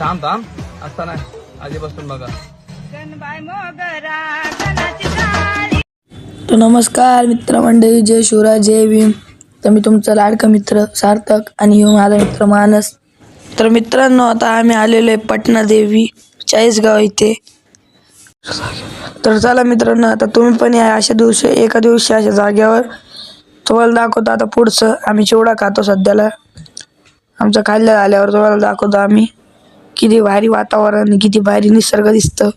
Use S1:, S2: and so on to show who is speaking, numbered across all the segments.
S1: थांब थांब. असताना आधी बसून बघा.
S2: तर नमस्कार मित्रमंडळी जय शिवराय जय भीम. तर मी तुमचा लाडका मित्र सार्थक आणि ह्यो माझा मित्र मानस. तर मित्रांनो आता आम्ही आलेलो आहे पटना देवी चाळीसगाव इथे. तर चला मित्रांनो आता तुम्ही पण या अशा दिवशी एका दिवशी अशा जाग्यावर तुम्हाला दाखवतो आता पुढचं. आम्ही चिवडा खातो सध्याला. आमचं खाल्ल्या आल्यावर तुम्हाला दाखवतो आम्ही. किती भारी वातावरण किती भारी निसर्ग दिसतं.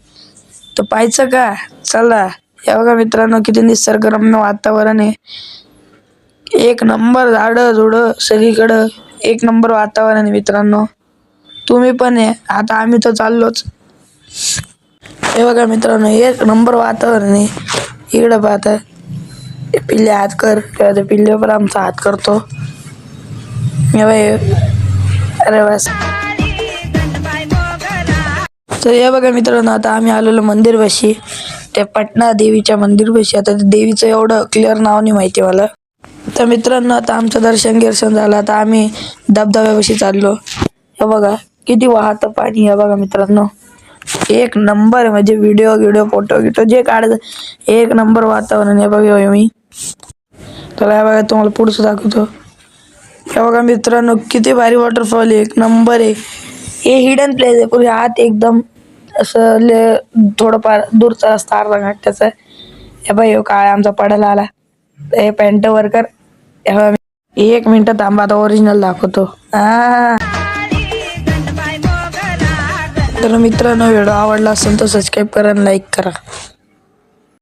S2: तर पाहायचं का? चला. या बघा मित्रांनो किती निसर्गरम्य वातावरण आहे. एक नंबर झाडं झुडं सगळीकडं एक नंबर वातावरण आहे मित्रांनो. तुम्ही पण आहे आता आम्ही तर चाललोच. हे बघा मित्रांनो एक नंबर वातावरण आहे. इकडं पाहता. पिल्ले हात कर. तेव्हा आमचा हात करतो. हे बाई अरे बस तर हे बघा मित्रांनो आता आम्ही आलेलो मंदिरपाशी त्या पटना देवीच्या मंदिरपाशी. आता देवीचं एवढं क्लिअर नाव नाही माहिती मला. तर मित्रांनो आता आमचं दर्शन गिर्शन झालं. आता आम्ही धबधब्यापाशी चाललो. हे बघा किती वाहतं पाणी हे बघा मित्रांनो. एक नंबर म्हणजे व्हिडिओ गिडिओ फोटो गिटो जे काढायचं एक नंबर वातावरण हे बघा मी. तर हे बघा तुम्हाला पुढचं दाखवतो. हे बघा मित्रांनो किती भारी वॉटरफॉल आहे. एक नंबर आहे. हे हिडन प्लेस आहे. पुढे आत एकदम असं ले थोडंफार दूरचा रस्ता अर्धा घाट हे बाई काय आमचा पडायला आला. हे पॅन्ट वर्कर एक मिनटं थांबा आता ओरिजिनल दाखवतो. हा तर मित्रांनो व्हिडिओ आवडला असेल तर सबस्क्राईब करा लाईक करा.